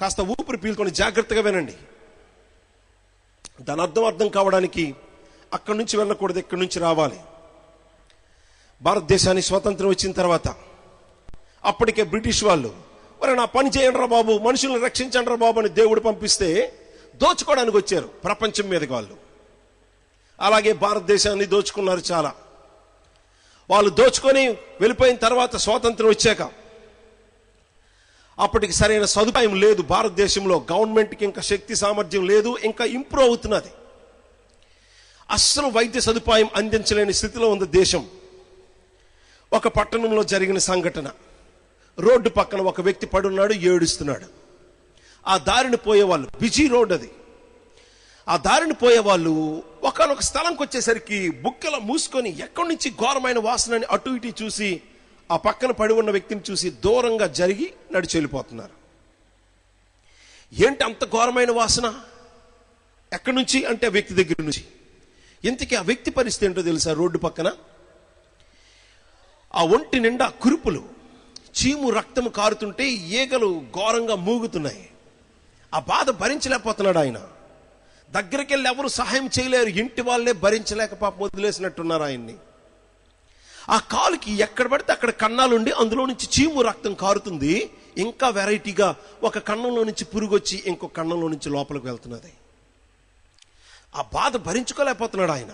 కాస్త ఊపిరి పీల్కొని జాగ్రత్తగా వినండి. దాని అర్థం అర్థం కావడానికి అక్కడి నుంచి వెళ్ళకూడదు ఇక్కడి నుంచి రావాలి. భారతదేశానికి స్వాతంత్రం వచ్చిన తర్వాత అప్పటికే బ్రిటిష్ వాళ్ళు మరి నా పని చేయండి రా బాబు మనుషులను రక్షించండి రా బాబు అని దేవుడు పంపిస్తే దోచుకోవడానికి వచ్చారు ప్రపంచం మీదకి వాళ్ళు. అలాగే భారతదేశాన్ని దోచుకున్నారు చాలా. వాళ్ళు దోచుకొని వెళ్ళిపోయిన తర్వాత స్వాతంత్రం వచ్చాక అప్పటికి సరైన సదుపాయం లేదు. భారతదేశంలో గవర్నమెంట్కి ఇంకా శక్తి సామర్థ్యం లేదు. ఇంకా ఇంప్రూవ్ అవుతున్నది. అస్సలు వైద్య సదుపాయం అందించలేని స్థితిలో ఉంది దేశం. ఒక పట్టణంలో జరిగిన సంఘటన. రోడ్డు పక్కన ఒక వ్యక్తి పడున్నాడు ఏడుస్తున్నాడు. ఆ దారిని పోయేవాళ్ళు బిజీ రోడ్ అది. ఆ దారిని పోయేవాళ్ళు ఒకనొక స్థలంకి వచ్చేసరికి బుక్కల మూసుకొని ఎక్కడి నుంచి ఘోరమైన వాసనని అటు ఇటు చూసి ఆ పక్కన పడి ఉన్న వ్యక్తిని చూసి దూరంగా జరిగి నడిచి వెళ్ళిపోతున్నారు. ఏంటి అంత ఘోరమైన వాసన? ఎక్కడి నుంచి? అంటే ఆ వ్యక్తి దగ్గర నుంచి. ఇంతకీ ఆ వ్యక్తి పరిస్థితి ఏంటో తెలుసా రోడ్డు పక్కన? ఆ ఒంటి నిండా కురుపులు చీము రక్తము కారుతుంటే ఈగలు ఘోరంగా మూగుతున్నాయి. ఆ బాధ భరించలేకపోతున్నాడు ఆయన. దగ్గరికి వెళ్ళి ఎవరు సహాయం చేయలేరు ఇంటి వాళ్ళే భరించలేక పాపం వదిలేసినట్టున్నారు ఆయన్ని. ఆ కాలుకి ఎక్కడ పడితే అక్కడ కన్నాలుండి అందులో నుంచి చీము రక్తం కారుతుంది. ఇంకా వెరైటీగా ఒక కన్నంలో నుంచి పురుగు వచ్చి ఇంకో కన్నంలో నుంచి లోపలికి వెళ్తున్నది. ఆ బాధ భరించుకోలేకపోతున్నాడు ఆయన.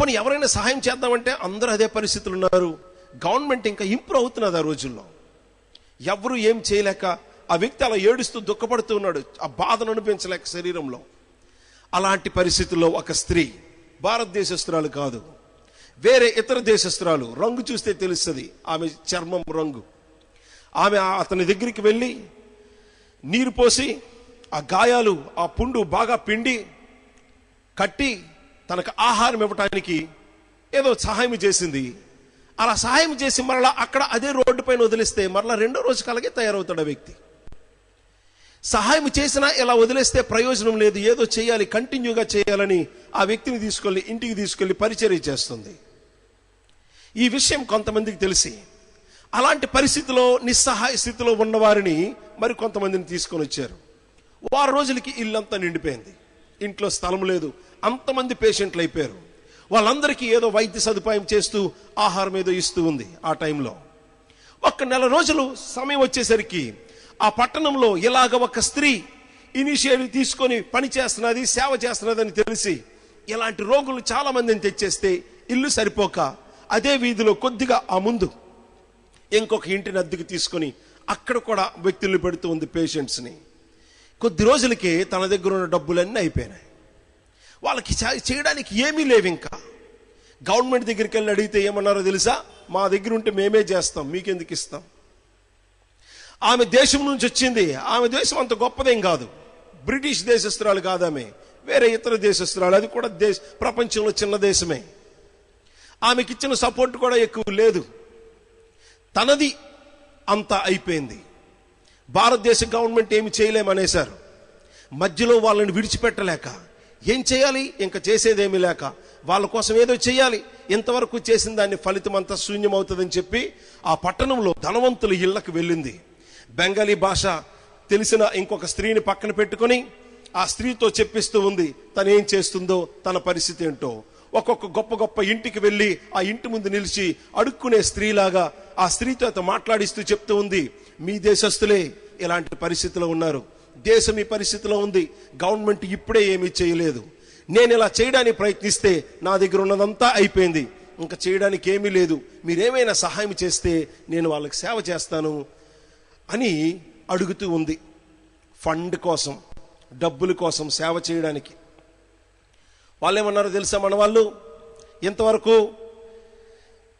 పోనీ ఎవరైనా సహాయం చేద్దామంటే అందరూ అదే పరిస్థితులు ఉన్నారు. గవర్నమెంట్ ఇంకా ఇంప్రూవ్ అవుతున్నది ఆ రోజుల్లో. ఎవరు ఏం చేయలేక ఆ వ్యక్తి అలా ఏడుస్తూ దుఃఖపడుతూ ఉన్నాడు. ఆ బాధను అనిపించలేక శరీరంలో. అలాంటి పరిస్థితుల్లో ఒక స్త్రీ భారతదేశస్తురాలు కాదు. వేరే ఇతర దేశస్తురాలు రంగు చూస్తే తెలుస్తుంది. ఆమె చర్మం రంగు. ఆమె అతని దగ్గరికి వెళ్ళి నీరు పోసి ఆ గాయాలు ఆ పుండు బాగా పిండి కట్టి తనకు ఆహారం ఇవ్వటానికి ఏదో సహాయం చేసింది. అలా సహాయం చేసి మరలా అక్కడ అదే రోడ్డు పైన వదిలిస్తే మరలా రెండో రోజు అలాగే తయారవుతాడు ఆ వ్యక్తి. సహాయం చేసినా ఇలా వదిలేస్తే ప్రయోజనం లేదు ఏదో చేయాలి కంటిన్యూగా చేయాలని ఆ వ్యక్తిని తీసుకెళ్ళి ఇంటికి తీసుకెళ్ళి పరిచర్య చేస్తుంది. ఈ విషయం కొంతమందికి తెలిసి అలాంటి పరిస్థితిలో నిస్సహాయ స్థితిలో ఉన్నవారిని మరి కొంతమందిని తీసుకొని వచ్చారు. వారం రోజులకి ఇల్లంతా నిండిపోయింది. ఇంట్లో స్థలం లేదు. అంతమంది పేషెంట్లు అయిపోయారు. వాళ్ళందరికీ ఏదో వైద్య సదుపాయం చేస్తూ ఆహారం ఏదో ఇస్తూ ఉంది ఆ టైంలో. ఒక్క నెల రోజులు సమయం వచ్చేసరికి ఆ పట్టణంలో ఇలాగ ఒక స్త్రీ ఇనిషియేటివ్ తీసుకొని పని చేస్తున్నది సేవ చేస్తున్నది అని తెలిసి ఇలాంటి రోగులు చాలా మందిని తెచ్చేస్తే ఇల్లు సరిపోక అదే వీధిలో కొద్దిగా ఆ ముందు ఇంకొక ఇంటిని అద్దెకి తీసుకొని అక్కడ కూడా వ్యక్తులు పెడుతూ ఉంది పేషెంట్స్ని. కొద్ది రోజులకి తన దగ్గర ఉన్న డబ్బులన్నీ అయిపోయినాయి. వాళ్ళకి చేయడానికి ఏమీ లేవు ఇంకా. గవర్నమెంట్ దగ్గరికి వెళ్ళి అడిగితే ఏమన్నారో తెలుసా? మా దగ్గర ఉంటే మేమే చేస్తాం మీకెందుకు ఇస్తాం? ఆమె దేశం నుంచి వచ్చింది. ఆమె దేశం అంత గొప్పదేం కాదు. బ్రిటిష్ దేశస్తురాలు కాదు ఆమె వేరే ఇతర దేశస్తురాలు అది కూడా దేశ ప్రపంచంలో చిన్న దేశమే. ఆమెకి ఇచ్చిన సపోర్ట్ కూడా ఎక్కువ లేదు. తనది అంత అయిపోయింది. భారతదేశ గవర్నమెంట్ ఏమి చేయలేమనేశారు. మధ్యలో వాళ్ళని విడిచిపెట్టలేక ఏం చేయాలి? ఇంకా చేసేదేమీ లేక వాళ్ళ కోసం ఏదో చేయాలి. ఇంతవరకు చేసిన దాన్ని ఫలితం అంతా శూన్యమవుతుందని చెప్పి ఆ పట్టణంలో ధనవంతుల ఇళ్ళకు వెళ్ళింది. బెంగాలీ భాష తెలిసిన ఇంకొక స్త్రీని పక్కన పెట్టుకొని ఆ స్త్రీతో చెప్పిస్తూ ఉంది తను ఏం చేస్తుందో తన పరిస్థితి ఏంటో. ఒక్కొక్క గొప్ప గొప్ప ఇంటికి వెళ్ళి ఆ ఇంటి ముందు నిలిచి అడుక్కునే స్త్రీలాగా ఆ స్త్రీతో అతను మాట్లాడిస్తూ చెప్తూ ఉంది మీ దేశస్తులే ఇలాంటి పరిస్థితిలో ఉన్నారు. దేశం ఈ పరిస్థితిలో ఉంది. గవర్నమెంట్ ఇప్పుడే ఏమీ చేయలేదు. నేను ఇలా చేయడానికి ప్రయత్నిస్తే నా దగ్గర ఉన్నదంతా అయిపోయింది. ఇంకా చేయడానికి ఏమీ లేదు. మీరేమైనా సహాయం చేస్తే నేను వాళ్ళకి సేవ చేస్తాను అని అడుగుతూ ఉంది. ఫండ్ కోసం డబ్బుల కోసం సేవ చేయడానికి. వాళ్ళు ఏమన్నారో తెలుసా మన వాళ్ళు? ఇంతవరకు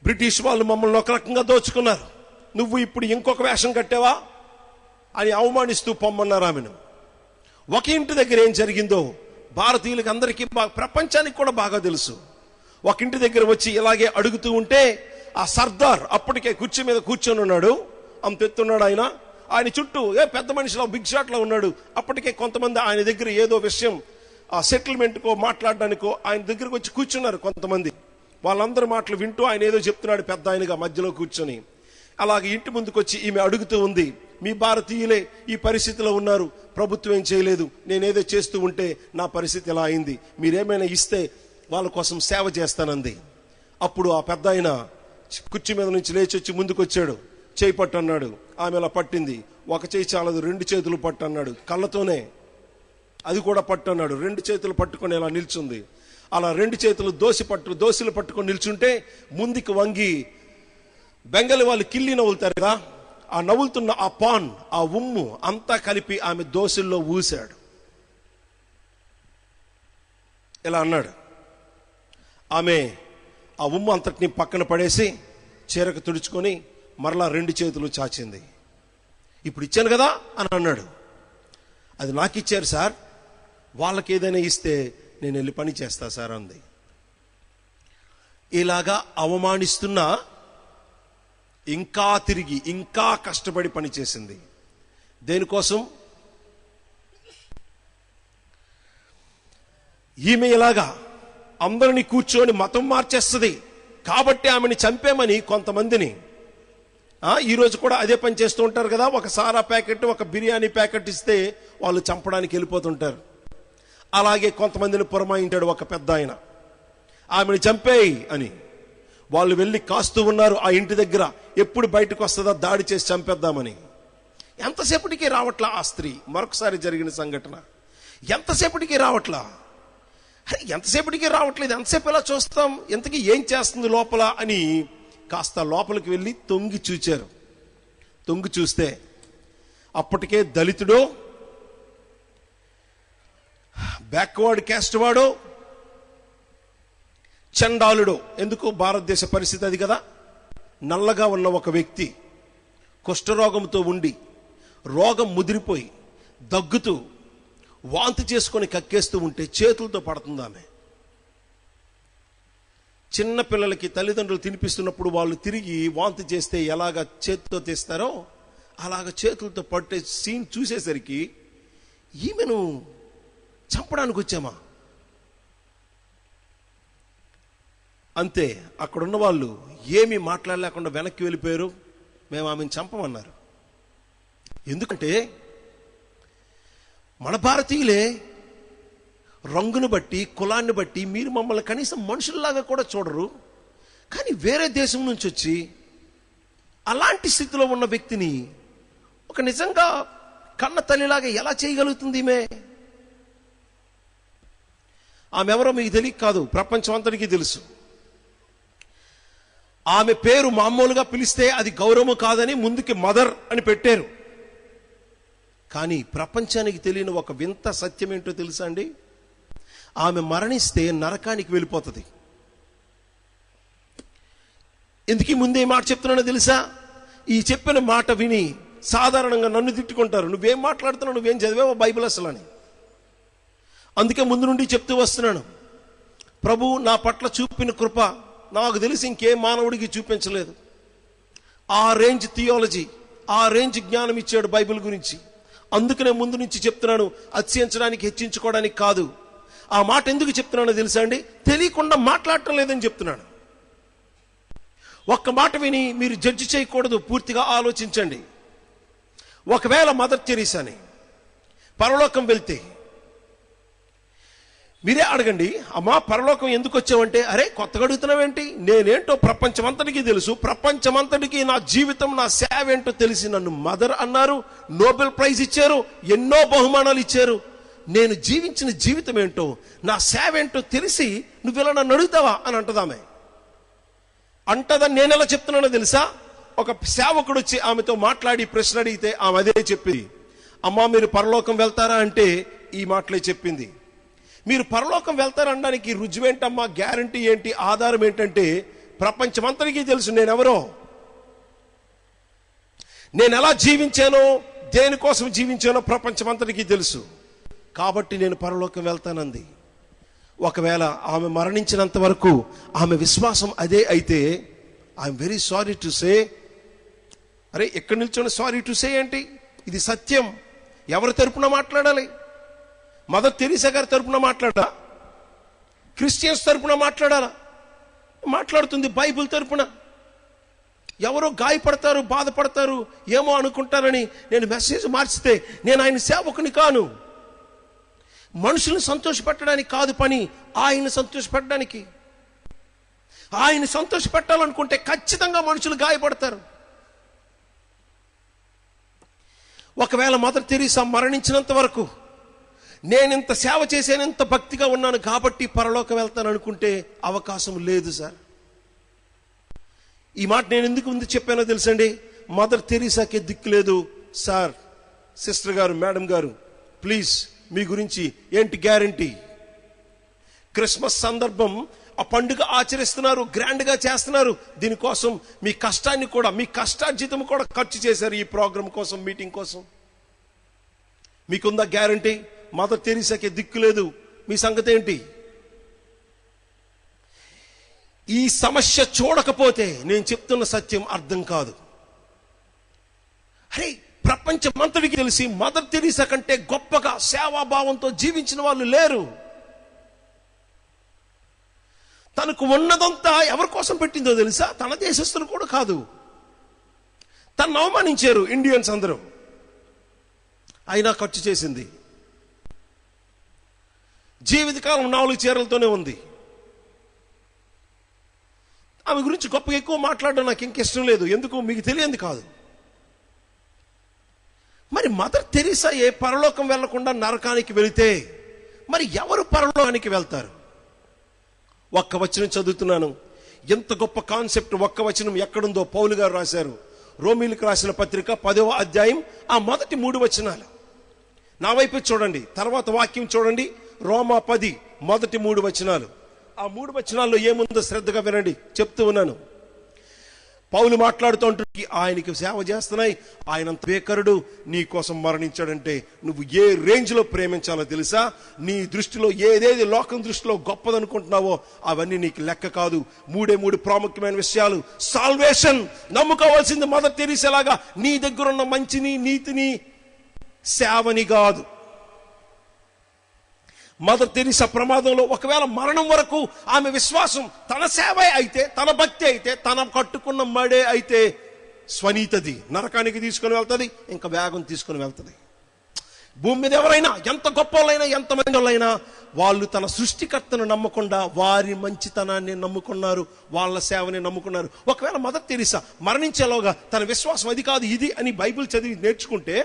బ్రిటిష్ వాళ్ళు మమ్మల్ని ఒక రకంగా దోచుకున్నారు. నువ్వు ఇప్పుడు ఇంకొక వేషం కట్టావా? అని అవమానిస్తూ పొమ్మన్నారు ఆమెను. ఒక ఇంటి దగ్గర ఏం జరిగిందో భారతీయులకి అందరికీ ప్రపంచానికి కూడా బాగా తెలుసు. ఒక ఇంటి దగ్గర వచ్చి ఇలాగే అడుగుతూ ఉంటే ఆ సర్దార్ అప్పటికే కుర్చీ మీద కూర్చొని ఉన్నాడు. అంత ఎత్తున్నాడు ఆయన. ఆయన చుట్టూ ఏ పెద్ద మనిషిలో బిగ్ షాట్లో ఉన్నాడు. అప్పటికే కొంతమంది ఆయన దగ్గర ఏదో విషయం ఆ సెటిల్మెంట్ కో మాట్లాడడానికో ఆయన దగ్గరకు వచ్చి కూర్చున్నారు కొంతమంది. వాళ్ళందరి మాటలు వింటూ ఆయన ఏదో చెప్తున్నాడు పెద్ద ఆయనగా మధ్యలో కూర్చొని. అలాగే ఇంటి ముందుకు వచ్చి ఈమె అడుగుతూ ఉంది మీ భారతీయులే ఈ పరిస్థితిలో ఉన్నారు ప్రభుత్వం ఏం చేయలేదు నేనేదో చేస్తూ ఉంటే నా పరిస్థితి ఇలా అయింది మీరేమైనా ఇస్తే వాళ్ళ కోసం సేవ చేస్తానంది. అప్పుడు ఆ పెద్ద ఆయన కుర్చీ మీద నుంచి లేచి వచ్చి ముందుకు వచ్చాడు చేయి పట్టు అన్నాడు ఆమె అలా పట్టింది ఒక చేయి చాలదు రెండు చేతులు పట్టు అన్నాడు కళ్ళతోనే అది కూడా పట్టు అన్నాడు రెండు చేతులు పట్టుకొని ఇలా నిల్చుంది. అలా రెండు చేతులు దోసి పట్టు దోశలు పట్టుకొని నిల్చుంటే ముందుకు వంగి బెంగళి వాళ్ళు కిల్లి నవ్వులుతారు కదా? ఆ నవ్వులుతున్న ఆ పాన్ ఆ ఉమ్ము అంతా కలిపి ఆమె దోశల్లో ఊశాడు ఇలా అన్నాడు. ఆమె ఆ ఉమ్ము అంతటిని పక్కన పడేసి చీరకు తుడుచుకొని మరలా రెండు చేతులు చాచింది. ఇప్పుడు ఇచ్చాను కదా? అని అన్నాడు. అది నాకు ఇచ్చారు సార్. వాళ్ళకి ఏదైనా ఇస్తే నేను వెళ్ళి పని చేస్తా సార్ అంది. ఇలాగా అవమానిస్తున్నా ఇంకా తిరిగి ఇంకా కష్టపడి పని చేసింది. దేనికోసం? ఈమె ఇలాగా అందరిని కూర్చొని మతం మార్చేస్తుంది. కాబట్టి ఆమెని చంపేమని కొంతమందిని. ఈరోజు కూడా అదే పని చేస్తూ ఉంటారు కదా ఒక సారా ప్యాకెట్ ఒక బిర్యానీ ప్యాకెట్ ఇస్తే వాళ్ళు చంపడానికి వెళ్ళిపోతుంటారు. అలాగే కొంతమందిని పురమాయించాడు ఒక పెద్ద ఆయన. ఆమెను చంపేయి అని. వాళ్ళు వెళ్ళి కాస్తూ ఉన్నారు ఆ ఇంటి దగ్గర. ఎప్పుడు బయటకు వస్తుందో దాడి చేసి చంపేద్దామని. ఎంతసేపటికి రావట్లా ఆ స్త్రీ? మరొకసారి జరిగిన సంఘటన. ఎంతసేపటికి రావట్లా? అరే ఎంతసేపటికి రావట్లేదు? ఎంతసేపు ఎలా చూస్తాం? ఎంతకీ ఏం చేస్తుంది లోపల అని కాస్త లోపలికి వెళ్ళి తొంగి చూచారు. తొంగి చూస్తే అప్పటికే దళితుడో బ్యాక్వర్డ్ క్యాస్ట్ వాడు చండాలుడో. ఎందుకు? భారతదేశ పరిస్థితి అది కదా. నల్లగా ఉన్న ఒక వ్యక్తి కుష్ఠరోగంతో ఉండి రోగం ముదిరిపోయి దగ్గుతూ వాంతి చేసుకొని కక్కేస్తూ ఉంటే చేతులతో పడుతుంది ఆమె. చిన్న పిల్లలకి తల్లిదండ్రులు తినిపిస్తున్నప్పుడు వాళ్ళు తిరిగి వాంతి చేస్తే ఎలాగ చేతితో తీస్తారో అలాగ చేతులతో పట్టే సీన్ చూసేసరికి ఈమెను చంపడానికి వచ్చామా అంతే అక్కడున్న వాళ్ళు ఏమీ మాట్లాడలేకుండా వెనక్కి వెళ్ళిపోయారు. మేము ఆమెను చంపమన్నారు. ఎందుకంటే మన భారతీయులే రంగును బట్టి కులాన్ని బట్టి మీరు మమ్మల్ని కనీసం మనుషుల్లాగా కూడా చూడరు. కానీ వేరే దేశం నుంచి వచ్చి అలాంటి స్థితిలో ఉన్న వ్యక్తిని ఒక నిజంగా కన్న తల్లిలాగా ఎలా చేయగలుగుతుంది ఈమె? ఆమె ఎవరో మీకు తెలియక కాదు ప్రపంచం అంతటికీ తెలుసు. ఆమె పేరు మామూలుగా పిలిస్తే అది గౌరవం కాదని ముందుకి మదర్ అని పెట్టారు. కానీ ప్రపంచానికి తెలియని ఒక వింత సత్యం ఏంటో తెలుసా అండి? ఆమె మరణిస్తే నరకానికి వెళ్ళిపోతుంది. ఎందుకు ముందే మాట చెప్తున్నానో తెలుసా? ఈ చెప్పిన మాట విని సాధారణంగా నన్ను తిట్టుకుంటారు. నువ్వేం మాట్లాడుతున్నావు? నువ్వేం చదివావో బైబిల్ అసలు అని? అందుకే ముందు నుండి చెప్తూ వస్తున్నాను. ప్రభు నా పట్ల చూపిన కృప నాకు తెలిసి ఇంకే మానవుడికి చూపించలేదు. ఆ రేంజ్ థియాలజీ ఆ రేంజ్ జ్ఞానం ఇచ్చాడు బైబిల్ గురించి. అందుకనే ముందు నుంచి చెప్తున్నాను అత్యంచడానికి హెచ్చించుకోవడానికి కాదు. ఆ మాట ఎందుకు చెప్తున్నానో తెలుసా అండి? తెలియకుండా మాట్లాడటం లేదని చెప్తున్నాను. ఒక్క మాట విని మీరు జడ్జి చేయకూడదు పూర్తిగా ఆలోచించండి. ఒకవేళ మదర్ తెరీసాని పరలోకం వెళ్తే మీరే అడగండి అమ్మా పరలోకం ఎందుకు వచ్చావంటే అరే కొత్తగా అడుగుతున్నావేంటి? నేనేంటో ప్రపంచమంతటికి తెలుసు ప్రపంచమంతటికి నా జీవితం నా సేవ ఏంటో తెలిసి నన్ను మదర్ అన్నారు నోబెల్ ప్రైజ్ ఇచ్చారు ఎన్నో బహుమానాలు ఇచ్చారు. నేను జీవించిన జీవితం ఏంటో నా సేవ ఏంటో తెలిసి నువ్వు ఇలా నన్ను అడుగుతావా అని అంటదామే. అంటదని నేను ఎలా చెప్తున్నానో తెలుసా? ఒక సేవకుడు వచ్చి ఆమెతో మాట్లాడి ప్రశ్న అడిగితే ఆమె అదే చెప్పింది. అమ్మా మీరు పరలోకం వెళ్తారా అంటే ఈ మాటలే చెప్పింది. మీరు పరలోకం వెళ్తారనడానికి రుజువేంటమ్మా? గ్యారంటీ ఏంటి? ఆధారం ఏంటంటే ప్రపంచమంతరికీ తెలుసు నేనెవరో. నేను ఎలా జీవించానో దేనికోసం జీవించానో ప్రపంచమంతరికీ తెలుసు. కాబట్టి నేను పరలోకం వెళ్తానంది. ఒకవేళ ఆమె మరణించినంత వరకు ఆమె విశ్వాసం అదే అయితే I'm very sorry to say అరే ఎక్కడి నిల్చొని సారీ టు సే ఏంటి? ఇది సత్యం. ఎవరి తరపున మాట్లాడాలి? మదర్ తెరీసా గారి తరపున మాట్లాడా క్రిస్టియన్స్ తరపున మాట్లాడాలా? మాట్లాడుతుంది బైబిల్ తరపున. ఎవరో గాయపడతారు బాధపడతారు ఏమో అనుకుంటారని నేను మెసేజ్ మార్చితే నేను ఆయన సేవకుని కాను. మనుషులను సంతోషపెట్టడానికి కాదు పని ఆయన సంతోషపెట్టడానికి. ఆయన సంతోషపెట్టాలనుకుంటే ఖచ్చితంగా మనుషులు గాయపడతారు. ఒకవేళ మదర్ తెరీసా మరణించినంత వరకు నేనింత సేవ చేసేనంత భక్తిగా ఉన్నాను కాబట్టి పరలోకం వెళ్తాను అనుకుంటే అవకాశం లేదు సార్. ఈ మాట నేను ఎందుకు ముందు చెప్పానో తెలుసండి? మదర్ తెరీసాకే దిక్కు లేదు. సార్ సిస్టర్ గారు మేడం గారు ప్లీజ్ మీ గురించి ఏంటి గ్యారంటీ? క్రిస్మస్ సందర్భం ఆ పండుగ ఆచరిస్తున్నారు గ్రాండ్గా చేస్తున్నారు. దీనికోసం మీ కష్టాన్ని కూడా మీ కష్టార్జితం కూడా ఖర్చు చేశారు ఈ ప్రోగ్రాం కోసం మీటింగ్ కోసం. మీకుందా గ్యారంటీ? మదర్ తెరీసాకే దిక్కు లేదు. మీ సంగతి ఏంటి? ఈ సమస్య చూడకపోతే నేను చెప్తున్న సత్యం అర్థం కాదు. అరే ప్రపంచమంతటికి తెలిసి మదర్ తెరీసా కంటే గొప్పగా సేవాభావంతో జీవించిన వాళ్ళు లేరు. తనకు ఉన్నదంతా ఎవరి కోసం పెట్టిందో తెలుసా? తన దేశస్తులు కూడా కాదు. తను అవమానించారు ఇండియన్స్ అందరూ. అయినా ఖర్చు చేసింది. జీవితకాలం నాలుగు చీరలతోనే ఉంది. ఆమె గురించి గొప్పగా ఎక్కువ మాట్లాడడం నాకు ఇంక ఇష్టం లేదు. ఎందుకు? మీకు తెలియంది కాదు. మరి మదర్ తెరీసా ఏ పరలోకం వెళ్ళకుండా నరకానికి వెళితే మరి ఎవరు పరలోకానికి వెళ్తారు? ఒక్క వచనం చదువుతున్నాను. ఎంత గొప్ప కాన్సెప్ట్ ఒక్క వచనం ఎక్కడుందో పౌలు గారు రాశారు. రోమిలకు రాసిన పత్రిక పదవ అధ్యాయం ఆ మొదటి మూడు వచనాలు. నా వైపు చూడండి తర్వాత వాక్యం చూడండి. రోమా పది మొదటి మూడు వచనాలు. ఆ మూడు వచనాల్లో ఏముందో శ్రద్ధగా వినండి. చెప్తూ ఉన్నాను. పౌలు మాట్లాడుతూ ఉంటుంది ఆయనకి సేవ చేస్తున్నాయి. ఆయన పేకరుడు నీ కోసం మరణించాడంటే నువ్వు ఏ రేంజ్లో ప్రేమించాలో తెలుసా? నీ దృష్టిలో ఏదేది లోకం దృష్టిలో గొప్పదనుకుంటున్నావో అవన్నీ నీకు లెక్క కాదు. మూడే మూడు ప్రాముఖ్యమైన విషయాలు. సాల్వేషన్! నమ్ముకోవాల్సింది మొదటి తెలిసేలాగా నీ దగ్గర ఉన్న మంచిని నీతిని సేవని కాదు. మదర్ తెరీసా ప్రమాదంలో ఒకవేళ మరణం వరకు ఆమె విశ్వాసం తన సేవ అయితే తన భక్తి అయితే తన కట్టుకున్న మడే అయితే స్వనీతది. నరకానికి తీసుకొని వెళ్తుంది ఇంకా వేగం తీసుకొని వెళ్తుంది. భూమి మీద ఎవరైనా ఎంత గొప్పలైనా ఎంత వాళ్ళైనా వాళ్ళు తన సృష్టికర్తను నమ్మకుండా వారి మంచితనాన్ని నమ్ముకున్నారు వాళ్ళ సేవని నమ్ముకున్నారు. ఒకవేళ మదర్ తెరీసా మరణించేలోగా తన విశ్వాసం అది కాదు ఇది అని బైబిల్ చదివి నేర్చుకుంటే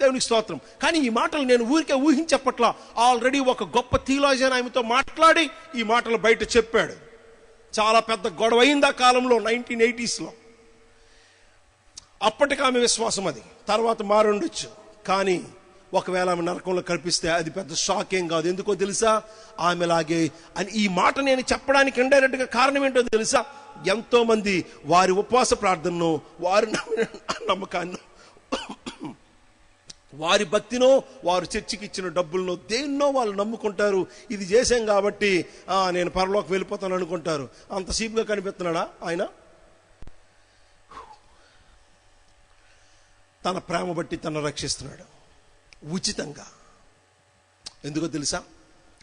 దేవునికి స్తోత్రం. కానీ ఈ మాటలు నేను ఊరికే ఊహించప్పట్ల ఆల్రెడీ ఒక గొప్ప థీలాజన్ ఆమెతో మాట్లాడి ఈ మాటలు బయట చెప్పాడు. చాలా పెద్ద గొడవ అయింది ఆ కాలంలో నైన్టీన్ ఎయిటీస్లో. అప్పటికి ఆమె విశ్వాసం అది. తర్వాత మారుండొచ్చు. కానీ ఒకవేళ ఆమె నరకంలో కల్పిస్తే అది పెద్ద షాక్ ఏం కాదు. ఎందుకో తెలుసా? ఆమెలాగే అని ఈ మాట నేను చెప్పడానికి ఇండైరెక్ట్గా కారణం ఏంటో తెలుసా? ఎంతోమంది వారి ఉపవాస ప్రార్థనను వారి నమ్మకాన్ని వారి భక్తినో వారు చర్చికి ఇచ్చిన డబ్బులను దేన్నో వాళ్ళు నమ్ముకుంటారు. ఇది చేశాం కాబట్టి నేను పరలోకి వెళ్ళిపోతాను అనుకుంటారు. అంత సీపుగా కనిపిస్తున్నాడా ఆయన? తన ప్రేమ బట్టి తన రక్షిస్తున్నాడు. ఉచితంగా. ఎందుకో తెలుసా?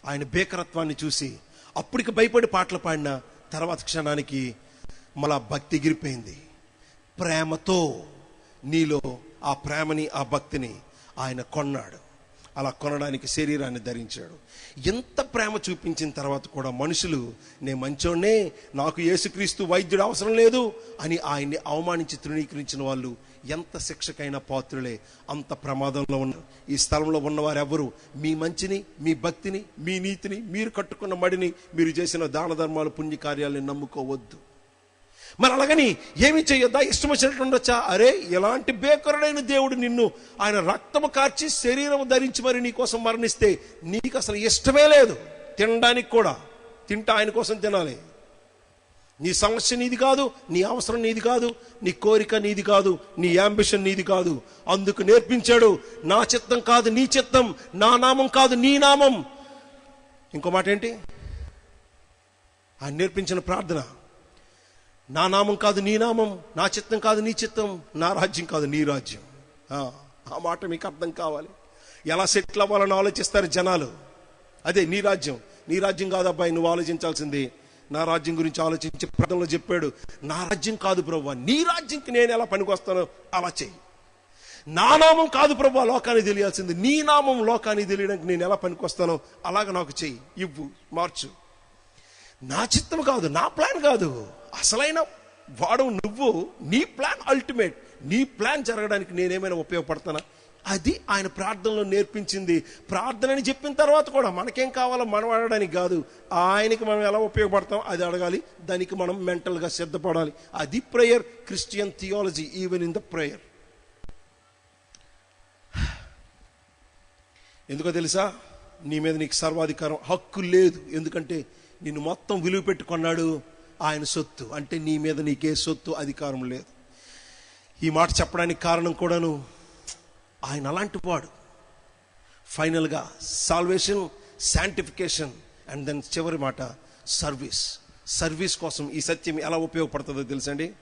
ఆయన బేకరత్వాన్ని చూసి అప్పటికి భయపడి పాటలు పాడిన తర్వాత క్షణానికి మళ్ళా భక్తి ఎగిరిపోయింది. ప్రేమతో నీలో ఆ ప్రేమని ఆ భక్తిని ఆయన కొన్నాడు. అలా కొనడానికి శరీరాన్ని ధరించాడు. ఎంత ప్రేమ చూపించిన తర్వాత కూడా మనుషులు నేను మంచోనే నాకు యేసుక్రీస్తు వైద్యుడు అవసరం లేదు అని ఆయన్ని అవమానించి తృణీకరించిన వాళ్ళు ఎంత శిక్షకైనా పాత్రులే. అంత ప్రమాదంలో ఉన్నారు ఈ స్థలంలో ఉన్నవారెవరు? మీ మంచిని మీ భక్తిని మీ నీతిని మీరు కట్టుకున్న మడిని మీరు చేసిన దాన ధర్మాలు పుణ్యకార్యాలను నమ్ముకోవద్దు. మరి అలాగని ఏమి చేయొద్దా ఇష్టం వచ్చినట్టు ఉండొచ్చా? అరే ఎలాంటి బేకరుడైన దేవుడు నిన్ను? ఆయన రక్తము కార్చి శరీరం ధరించి మరి నీ కోసం మరణిస్తే నీకు అసలు ఇష్టమే లేదు. తినడానికి కూడా. తింటా ఆయన కోసం తినాలి. నీ సమస్య నీది కాదు నీ అవసరం నీది కాదు నీ కోరిక నీది కాదు నీ యాంబిషన్ నీది కాదు. అందుకు నేర్పించాడు నా చిత్తం కాదు నీ చిత్తం నా నామం కాదు నీ నామం. ఇంకో మాట ఏంటి? ఆయన నేర్పించిన ప్రార్థన. నా నామం కాదు నీ నామం నా చిత్తం కాదు నీ చిత్తం నా రాజ్యం కాదు నీ రాజ్యం. ఆ, మాట మీకు అర్థం కావాలి. ఎలా సెటిల్ అవ్వాలని ఆలోచిస్తారు జనాలు? అదే నీ రాజ్యం. నీ రాజ్యం కాదు అబ్బాయి నువ్వు ఆలోచించాల్సింది. నా రాజ్యం గురించి ఆలోచించి ప్రజల్లో చెప్పాడు. నా రాజ్యం కాదు ప్రభు నీ రాజ్యంకి నేను ఎలా పనికొస్తానో అలా చెయ్యి. నా నామం కాదు ప్రభు లోకానికి తెలియాల్సింది. నీ నామం లోకానికి తెలియడానికి నేను ఎలా పనికొస్తానో అలాగ నాకు చెయ్యి. ఇవ్వు మార్చు. నా చిత్తం కాదు నా ప్లాన్ కాదు. అసలైన వాడు నువ్వు నీ ప్లాన్ అల్టిమేట్ నీ ప్లాన్ జరగడానికి నేనేమైనా ఉపయోగపడతానా? అది ఆయన ప్రార్థనలో నేర్పించింది. ప్రార్థనని చెప్పిన తర్వాత కూడా మనకేం కావాలో మనం అడగడానికి కాదు. ఆయనకి మనం ఎలా ఉపయోగపడతాం అది అడగాలి. దానికి మనం మెంటల్గా సిద్ధపడాలి. అది prayer Christian theology even in the prayer ఎందుకో తెలుసా? నీ మీద నీకు సర్వాధికారం హక్కు లేదు. ఎందుకంటే నిన్ను మొత్తం విలువ పెట్టుకున్నాడు. ఆయన సొత్తు. అంటే నీ మీద నీకే సొత్తు అధికారం లేదు. ఈ మాట చెప్పడానికి కారణం కూడాను ఆయన అలాంటి వాడు. ఫైనల్గా సాల్వేషన్ శాంటిఫికేషన్ అండ్ దెన్ చివరి మాట సర్వీస్. సర్వీస్ కోసం ఈ సత్యం ఎలా ఉపయోగపడుతుందో తెలుసండి